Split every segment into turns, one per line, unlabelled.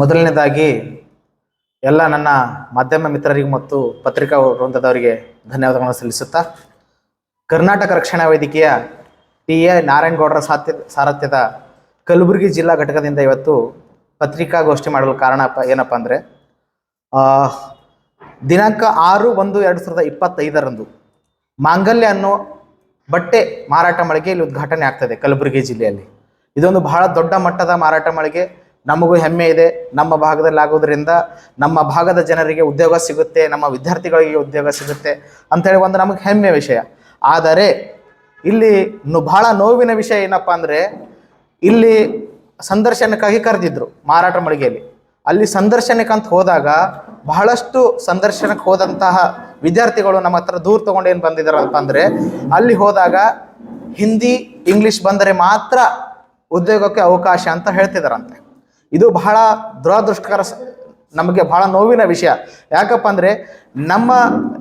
ಮೊದಲನೇದಾಗಿ ಎಲ್ಲ ನನ್ನ ಮಾಧ್ಯಮ ಮಿತ್ರರಿಗೆ ಮತ್ತು ಪತ್ರಿಕಾ ವೃಂದದವರಿಗೆ ಧನ್ಯವಾದಗಳನ್ನು ಸಲ್ಲಿಸುತ್ತಾ, ಕರ್ನಾಟಕ ರಕ್ಷಣಾ ವೇದಿಕೆಯ ಟಿ ಎ ನಾರಾಯಣಗೌಡರ ಸಾತ್ಯ, ಸಾರಥ್ಯದ ಕಲಬುರಗಿ ಜಿಲ್ಲಾ ಘಟಕದಿಂದ ಇವತ್ತು ಪತ್ರಿಕಾಗೋಷ್ಠಿ ಮಾಡಲು ಕಾರಣ ಏನಪ್ಪ ಅಂದರೆ ದಿನಾಂಕ ಆರು ಒಂದು ಎರಡು ಸಾವಿರದ ಇಪ್ಪತ್ತೈದರಂದು ಮಾಂಗಲ್ಯ ಅನ್ನೋ ಬಟ್ಟೆ ಮಾರಾಟ ಮಳಿಗೆ ಇಲ್ಲಿ ಉದ್ಘಾಟನೆ ಆಗ್ತದೆ ಕಲಬುರಗಿ ಜಿಲ್ಲೆಯಲ್ಲಿ. ಇದೊಂದು ಬಹಳ ದೊಡ್ಡ ಮಟ್ಟದ ಮಾರಾಟ ಮಳಿಗೆ ನಮಗೂ ಹೆಮ್ಮೆ ಇದೆ. ನಮ್ಮ ಭಾಗದಲ್ಲಿ ಆಗೋದ್ರಿಂದ ನಮ್ಮ ಭಾಗದ ಜನರಿಗೆ ಉದ್ಯೋಗ ಸಿಗುತ್ತೆ, ನಮ್ಮ ವಿದ್ಯಾರ್ಥಿಗಳಿಗೆ ಉದ್ಯೋಗ ಸಿಗುತ್ತೆ ಅಂತೇಳಿ ಒಂದು ನಮಗೆ ಹೆಮ್ಮೆ ವಿಷಯ. ಆದರೆ ಇಲ್ಲಿ ಬಹಳ ನೋವಿನ ವಿಷಯ ಏನಪ್ಪ ಅಂದರೆ ಇಲ್ಲಿ ಸಂದರ್ಶನಕ್ಕಾಗಿ ಕರೆದಿದ್ರು ಮಾರಾಟ ಮಳಿಗೆಯಲ್ಲಿ. ಅಲ್ಲಿ ಸಂದರ್ಶನಕ್ಕೆ ಅಂತ ಹೋದಾಗ ಬಹಳಷ್ಟು ಸಂದರ್ಶನಕ್ಕೆ ಹೋದಂತಹ ವಿದ್ಯಾರ್ಥಿಗಳು ನಮ್ಮ ಹತ್ರ ದೂರ ತಗೊಂಡು ಏನು ಬಂದಿದ್ದಾರಪ್ಪ ಅಂದರೆ ಅಲ್ಲಿ ಹೋದಾಗ ಹಿಂದಿ, ಇಂಗ್ಲಿಷ್ ಬಂದರೆ ಮಾತ್ರ ಉದ್ಯೋಗಕ್ಕೆ ಅವಕಾಶ ಅಂತ ಹೇಳ್ತಿದಾರಂತೆ ಇದು ಬಹಳ ದುರದೃಷ್ಟಕರ ನಮಗೆ ಬಹಳ ನೋವಿನ ವಿಷಯ. ಯಾಕಪ್ಪ ಅಂದರೆ ನಮ್ಮ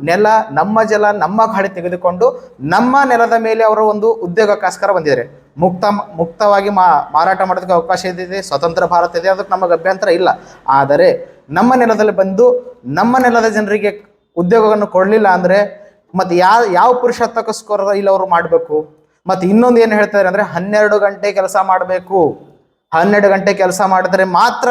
ನೆಲ, ನಮ್ಮ ಜಲ, ನಮ್ಮ ಗಾಳಿ ತೆಗೆದುಕೊಂಡು ನಮ್ಮ ನೆಲದ ಮೇಲೆ ಅವರು ಒಂದು ಉದ್ಯೋಗಕ್ಕೋಸ್ಕರ ಬಂದಿದ್ದಾರೆ. ಮುಕ್ತ, ಮುಕ್ತವಾಗಿ ಮಾರಾಟ ಮಾಡೋದಕ್ಕೆ ಅವಕಾಶ ಇದೆ ಸ್ವತಂತ್ರ ಭಾರತ ಇದೆ, ಅದಕ್ಕೆ ನಮಗೆ ಅಭ್ಯಂತರ ಇಲ್ಲ. ಆದರೆ ನಮ್ಮ ನೆಲದಲ್ಲಿ ಬಂದು ನಮ್ಮ ನೆಲದ ಜನರಿಗೆ ಉದ್ಯೋಗವನ್ನು ಕೊಡಲಿಲ್ಲ ಅಂದರೆ ಮತ್ತು ಯಾವ ಯಾವ ಪುರುಷತ್ವಕ್ಕೋಸ್ಕರ ಇಲ್ಲಿ ಅವರು ಮಾಡಬೇಕು? ಮತ್ತು ಇನ್ನೊಂದು ಏನು ಹೇಳ್ತಾರೆ ಅಂದರೆ ಹನ್ನೆರಡು ಗಂಟೆ ಕೆಲಸ ಮಾಡಬೇಕು. ಹನ್ನೆರಡು ಗಂಟೆ ಕೆಲಸ ಮಾಡಿದ್ರೆ ಮಾತ್ರ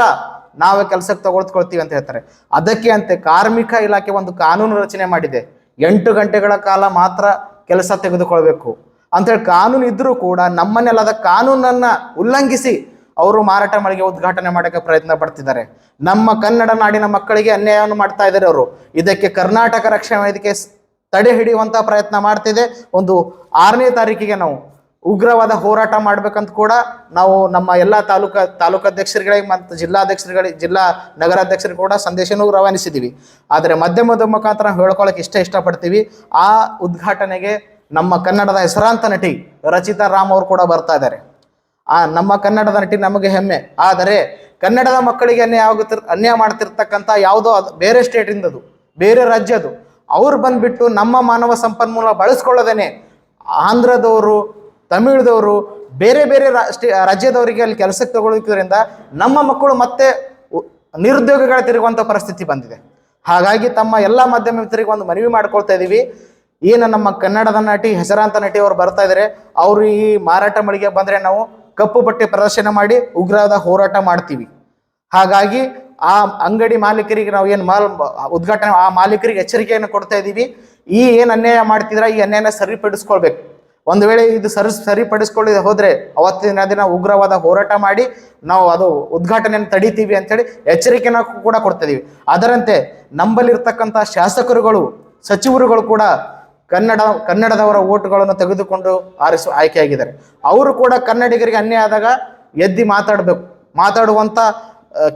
ನಾವು ಕೆಲಸಕ್ಕೆ ತಗೊಳ್ಕೊಳ್ತೀವಿ ಅಂತ ಹೇಳ್ತಾರೆ. ಅದಕ್ಕೆ ಅಂತೆ ಕಾರ್ಮಿಕ ಇಲಾಖೆ ಒಂದು ಕಾನೂನು ರಚನೆ ಮಾಡಿದೆ. ಎಂಟು ಗಂಟೆಗಳ ಕಾಲ ಮಾತ್ರ ಕೆಲಸ ತೆಗೆದುಕೊಳ್ಬೇಕು. ಅಂತೇಳಿ ಕಾನೂನು ಇದ್ರೂ ಕೂಡ ನಮ್ಮ ನೆಲದ ಕಾನೂನನ್ನ ಉಲ್ಲಂಘಿಸಿ ಅವರು ಮಾರಾಟ ಮಳಿಗೆ ಉದ್ಘಾಟನೆ ಮಾಡೋಕ್ಕೆ ಪ್ರಯತ್ನ ಪಡ್ತಿದ್ದಾರೆ. ನಮ್ಮ ಕನ್ನಡ ನಾಡಿನ ಮಕ್ಕಳಿಗೆ ಅನ್ಯಾಯವನ್ನು ಮಾಡ್ತಾ ಇದ್ದಾರೆ ಅವರು. ಇದಕ್ಕೆ ಕರ್ನಾಟಕ ರಕ್ಷಣಾ ವೇದಿಕೆ ತಡೆ ಹಿಡಿಯುವಂತ ಪ್ರಯತ್ನ ಮಾಡ್ತಿದೆ. ಒಂದು ಆರನೇ ತಾರೀಕಿಗೆ ನಾವು ಉಗ್ರವಾದ ಹೋರಾಟ ಮಾಡ್ಬೇಕಂತ ಕೂಡ ನಾವು ನಮ್ಮ ಎಲ್ಲ ತಾಲೂಕ, ತಾಲೂಕಾಧ್ಯಕ್ಷರುಗಳಿಗೆ ಮತ್ತು ಜಿಲ್ಲಾಧ್ಯಕ್ಷರುಗಳಿಗೆ, ಜಿಲ್ಲಾ ನಗರಾಧ್ಯಕ್ಷರಿಗೆ ಕೂಡ ಸಂದೇಶನೂ ರವಾನಿಸಿದ್ದೀವಿ ಆದರೆ ಮಧ್ಯಮದ ಮುಖಾಂತರ ಹೇಳ್ಕೊಳಕ್ಕೆ ಇಷ್ಟ ಇಷ್ಟಪಡ್ತೀವಿ. ಆ ಉದ್ಘಾಟನೆಗೆ ನಮ್ಮ ಕನ್ನಡದ ಹೆಸರಾಂತ ನಟಿ ರಚಿತಾ ರಾಮ್ ಅವರು ಕೂಡ ಬರ್ತಾ ಇದ್ದಾರೆ. ಆ ನಮ್ಮ ಕನ್ನಡದ ನಟಿ ನಮಗೆ ಹೆಮ್ಮೆ. ಆದರೆ ಕನ್ನಡದ ಮಕ್ಕಳಿಗೆ ಅನ್ಯಾಯ ಆಗುತ್ತಿರ್ ಅನ್ಯಾಯ ಮಾಡ್ತಿರ್ತಕ್ಕಂಥ ಯಾವುದೋ ಅದು, ಬೇರೆ ಸ್ಟೇಟಿಂದದು ಬೇರೆ ರಾಜ್ಯದು ಅವ್ರು ಬಂದ್ಬಿಟ್ಟು ನಮ್ಮ ಮಾನವ ಸಂಪನ್ಮೂಲ ಬಳಸ್ಕೊಳ್ಳೋದೇನೆ. ಆಂಧ್ರದವರು ತಮಿಳ್ದವರು ಬೇರೆ ಬೇರೆ ರಾಜ್ಯದವರಿಗೆ ಅಲ್ಲಿ ಕೆಲಸಕ್ಕೆ ತಗೊಳ್ಳೋದ್ರಿಂದ ನಮ್ಮ ಮಕ್ಕಳು ಮತ್ತೆ ನಿರುದ್ಯೋಗಗಳ ನಿರುದ್ಯೋಗಿಗಳ ತಿರುಗುವಂಥ ಪರಿಸ್ಥಿತಿ ಬಂದಿದೆ. ಹಾಗಾಗಿ ತಮ್ಮ ಎಲ್ಲ ಮಾಧ್ಯಮ ಮಿತ್ರರಿಗೆ ಒಂದು ಮನವಿ ಮಾಡ್ಕೊಳ್ತಾ ಇದ್ದೀವಿ ಏನು ನಮ್ಮ ಕನ್ನಡದ ನಟಿ ಹೆಸರಾಂತ ನಟಿ ಅವರು ಬರ್ತಾ ಇದ್ದಾರೆ ಅವರು ಈ ಮಾರಾಟ ಮಳಿಗೆ ಬಂದರೆ ನಾವು ಕಪ್ಪು ಬಟ್ಟೆ ಪ್ರದರ್ಶನ ಮಾಡಿ ಉಗ್ರವಾದ ಹೋರಾಟ ಮಾಡ್ತೀವಿ. ಹಾಗಾಗಿ ಆ ಅಂಗಡಿ ಮಾಲೀಕರಿಗೆ ನಾವು ಏನು ಮಾಲ್, ಉದ್ಘಾಟನೆ, ಆ ಮಾಲೀಕರಿಗೆ ಎಚ್ಚರಿಕೆಯನ್ನು ಕೊಡ್ತಾ ಇದ್ದೀವಿ ಈ ಏನು ಅನ್ಯಾಯ ಮಾಡ್ತಿದ್ರ, ಈ ಅನ್ಯಾಯನ ಸರಿಪಡಿಸ್ಕೊಳ್ಬೇಕು. ಒಂದು ವೇಳೆ ಇದು ಸರಿ ಸರಿಪಡಿಸ್ಕೊಳ್ಳಿ ಹೋದರೆ ಅವತ್ತಿನ ದಿನ ಉಗ್ರವಾದ ಹೋರಾಟ ಮಾಡಿ ನಾವು ಅದು ಉದ್ಘಾಟನೆಯನ್ನು ತಡಿತೀವಿ ಅಂತೇಳಿ ಎಚ್ಚರಿಕೆನ ಕೂಡ ಕೊಡ್ತಿದ್ದೀವಿ ಅದರಂತೆ ನಂಬಲಿರ್ತಕ್ಕಂಥ ಶಾಸಕರುಗಳು ಸಚಿವರುಗಳು ಕೂಡ ಕನ್ನಡ ಕನ್ನಡದವರ ಓಟುಗಳನ್ನು ತೆಗೆದುಕೊಂಡು ಆರಿಸು ಆಯ್ಕೆಯಾಗಿದ್ದಾರೆ. ಅವರು ಕೂಡ ಕನ್ನಡಿಗರಿಗೆ ಅನ್ಯಾಯ ಆದಾಗ ಎದ್ದಿ ಮಾತಾಡಬೇಕು ಮಾತಾಡುವಂಥ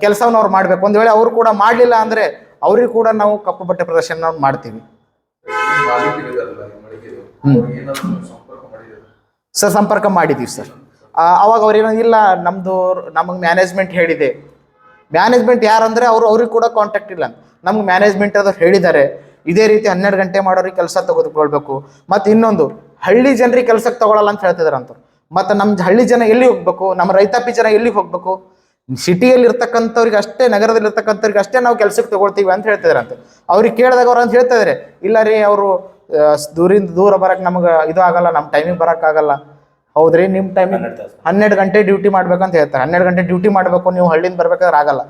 ಕೆಲಸವನ್ನು ಅವ್ರು ಮಾಡಬೇಕು. ಒಂದು ವೇಳೆ ಅವರು ಕೂಡ ಮಾಡಲಿಲ್ಲ ಅಂದರೆ ಅವ್ರಿಗೆ ಕೂಡ ನಾವು ಕಪ್ಪು ಬಟ್ಟೆ ಪ್ರದರ್ಶನ ಮಾಡ್ತೀವಿ
ಮಾಲೀಕರಿದಾರಲ್ಲ ಈ ಮಳಿಗೆದು ಅವ್ರಿಗೆ ಏನಾದ್ರು ನೀವು ಸಂಪರ್ಕ ಮಾಡಿದ್ದೀರಾ
ಸರ್, ಸಂಪರ್ಕ ಮಾಡಿದ್ದೀವಿ ಸರ್. ಅವಾಗ ಅವ್ರು ಇಲ್ಲ ನಮ್ಮದು ನಮಗೆ ಮ್ಯಾನೇಜ್ಮೆಂಟ್ ಹೇಳಿದೆ. ಮ್ಯಾನೇಜ್ಮೆಂಟ್ ಯಾರಂದರೆ ಅವರು, ಅವ್ರಿಗೆ ಕೂಡ ಕಾಂಟ್ಯಾಕ್ಟ್ ಇಲ್ಲ. ನಮ್ಗೆ ಮ್ಯಾನೇಜ್ಮೆಂಟ್ ಅದವ್ರು ಹೇಳಿದ್ದಾರೆ. ಇದೇ ರೀತಿ ಹನ್ನೆರಡು ಗಂಟೆ ಮಾಡೋರಿಗೆ ಕೆಲಸ ತೆಗೆದುಕೊಳ್ಬೇಕು. ಮತ್ತು ಇನ್ನೊಂದು, ಹಳ್ಳಿ ಜನರಿಗೆ ಕೆಲಸಕ್ಕೆ ತಗೊಳ್ಳಲ್ಲ ಅಂತ ಹೇಳ್ತಿದಾರೆ ಅಂತ ಮತ್ತು ನಮ್ಮ ಹಳ್ಳಿ ಜನ ಎಲ್ಲಿ ಹೋಗ್ಬೇಕು? ನಮ್ಮ ರೈತಾಪಿ ಜನ ಎಲ್ಲಿಗೆ ಹೋಗ್ಬೇಕು? ಸಿಟಿಯಲ್ಲಿ ಇರ್ತಕ್ಕಂಥವ್ರಿಗೆ ಅಷ್ಟೇ, ನಗರದಲ್ಲಿ ಇರ್ತಕ್ಕಂಥವ್ರಿಗೆ ಅಷ್ಟೇ ನಾವು ಕೆಲಸಕ್ಕೆ ತಗೊಳ್ತೀವಿ ಅಂತ ಹೇಳ್ತಿದಾರಂತೆ ಅವ್ರಿಗೆ ಕೇಳಿದಾಗ ಅವ್ರು ಅಂತ ಹೇಳ್ತಾ ಇಲ್ಲ ರೀ, ಅವರು ದೂರಿಂದ ದೂರ ಬರಕ್ಕೆ ನಮ್ಗೆ ಇದು ಆಗಲ್ಲ ನಮ್ಮ ಟೈಮಿಗೆ ಬರೋಕ್ಕಾಗಲ್ಲ ಹೌದ್ರಿ? ನಿಮ್ಮ ಟೈಮಿಂಗ್ ಹನ್ನೆರಡು ಗಂಟೆ ಡ್ಯೂಟಿ ಮಾಡ್ಬೇಕಂತ ಹೇಳ್ತಾರೆ. ಹನ್ನೆರಡು ಗಂಟೆ ಡ್ಯೂಟಿ ಮಾಡಬೇಕು ನೀವು ಹಳ್ಳಿಯಿಂದ ಬರ್ಬೇಕಾದ್ರೆ ಆಗಲ್ಲ.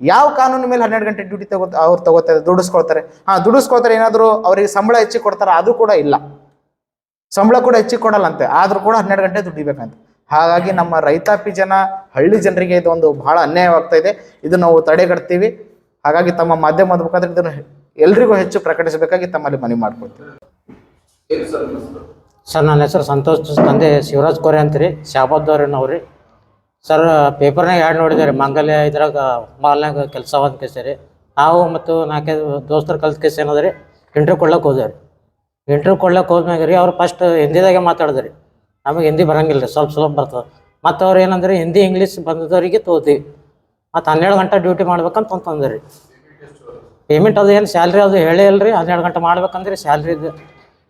ಯಾವ ಕಾನೂನು ಮೇಲೆ ಹನ್ನೆರಡು ಗಂಟೆ ಡ್ಯೂಟಿ ತಗೋ ಅವ್ರು ತಗೋತಾರೆ ದುಡಿಸ್ಕೊಳ್ತಾರೆ. ಹಾಂ ದುಡಿಸ್ಕೊಳ್ತಾರೆ ಏನಾದರೂ ಅವರಿಗೆ ಸಂಬಳ ಹೆಚ್ಚಿಗೆ ಕೊಡ್ತಾರೆ ಅದು ಕೂಡ ಇಲ್ಲ. ಸಂಬಳ ಕೂಡ ಹೆಚ್ಚಿಗೆ ಕೊಡಲ್ಲಂತೆ ಆದರೂ ಕೂಡ ಹನ್ನೆರಡು ಗಂಟೆ ದುಡಿಬೇಕಂತ. ಹಾಗಾಗಿ ನಮ್ಮ ರೈತಾಪಿ ಜನ ಹಳ್ಳಿ ಜನರಿಗೆ ಇದು ಒಂದು ಬಹಳ ಅನ್ಯಾಯವಾಗ್ತಾ ಇದೆ. ಇದು ನಾವು ತಡೆಗಟ್ತೀವಿ. ಹಾಗಾಗಿ ತಮ್ಮ ಮಾಧ್ಯಮದ ಮುಖಾಂತರ ಇದನ್ನು ಎಲ್ರಿಗೂ ಹೆಚ್ಚು ಪ್ರಕಟಿಸಬೇಕಾಗಿ ತಮ್ಮಲ್ಲಿ ಮನವಿ ಮಾಡ್ಕೊಳ್ತೀವಿ.
ಸರ್
ನನ್ನ ಹೆಸರು ಸಂತೋಷ್ ತಂದೆ ಶಿವರಾಜ್ ಕೋರೆ ಅಂತೀರಿ ಶಾಬದ್ ನಾವು ರೀ ಸರ್ ಪೇಪರ್ನಾಗ ಯಾರು ನೋಡಿದ್ದಾರೆ? ಮಂಗಲ್ಯ ಇದ್ರಾಗ ಮಾಲ್ನಾಗ ಕೆಲಸ ಅಂತ ಕೇಸರಿ. ನಾವು ಮತ್ತು ನಾಲ್ಕೈದು ದೋಸ್ತರು ಕಲ್ತ ಕೇಸ್ ಏನಾದ್ರಿ? ಇಂಟ್ರ್ಯೂ ಕೊಡ್ಲಕ್ಕೆ ಹೋದ್ರಿ ಇಂಟ್ರ್ಯೂ ಕೊಡ್ಲಕ್ಕೆ ಹೋದ್ಮ್ಯಾಗ ರೀ ಅವ್ರು ಫಸ್ಟ್ ಹಿಂದಿದಾಗೆ ಮಾತಾಡಿದ್ರಿ. ನಮಗೆ ಹಿಂದಿ ಬರಂಗಿಲ್ಲ ರೀ ಸ್ವಲ್ಪ ಸ್ವಲ್ಪ ಬರ್ತದೆ. ಮತ್ತು ಅವ್ರು ಏನಂದ್ರೆ? ಹಿಂದಿ ಇಂಗ್ಲೀಷ್ ಬಂದದವರಿಗೆ ತೋತೀವಿ ಮತ್ತು ಹನ್ನೆರಡು ಗಂಟೆ ಡ್ಯೂಟಿ ಮಾಡ್ಬೇಕಂತ ಅಂತಂದ್ರಿ. ಪೇಮೆಂಟ್ ಅದು ಏನು ಸ್ಯಾಲ್ರಿ ಅದು ಹೇಳೇ ಇಲ್ರಿ. ಹನ್ನೆರಡು ಗಂಟೆ ಮಾಡ್ಬೇಕಂದ್ರೆ ಸ್ಯಾಲ್ರಿ ಇದು.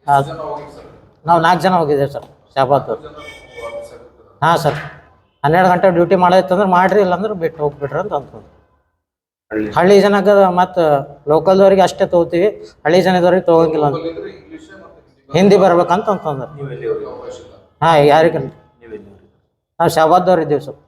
ನಾವು ನಾಲ್ಕು ಜನ ಹೋಗಿದ್ದೇವೆ ಸರ್ ಶಾಬಾದ್ ಹಾಂ ಸರ್. ಹನ್ನೆರಡು ಗಂಟೆ ಡ್ಯೂಟಿ ಮಾಡೋದಿತ್ತಂದ್ರೆ ಮಾಡ್ರಿ ಇಲ್ಲಾಂದ್ರೆ ಬಿಟ್ಟು ಹೋಗ್ಬಿಟ್ರಿ ಅಂತ ಅಂದ್ಕೊಂಡು
ಹಳ್ಳಿ.
ಜನಕ್ಕೆ ಮತ್ತು ಲೋಕಲ್ದವ್ರಿಗೆ ಅಷ್ಟೇ ತೊಗೋತೀವಿ ಹಳ್ಳಿ ಜನದವ್ರಿಗೆ ತೊಗೋಂಗಿಲ್ಲ ಅಂತ. ಹಿಂದಿ ಬರ್ಬೇಕಂತ ಅಂತಂದ್ರೆ ಹಾಂ ಯಾರಿಗೆ ನಾವು ಶಾಬಾದ್ದವ್ರು ಇದ್ದೀವಿ ಸರ್.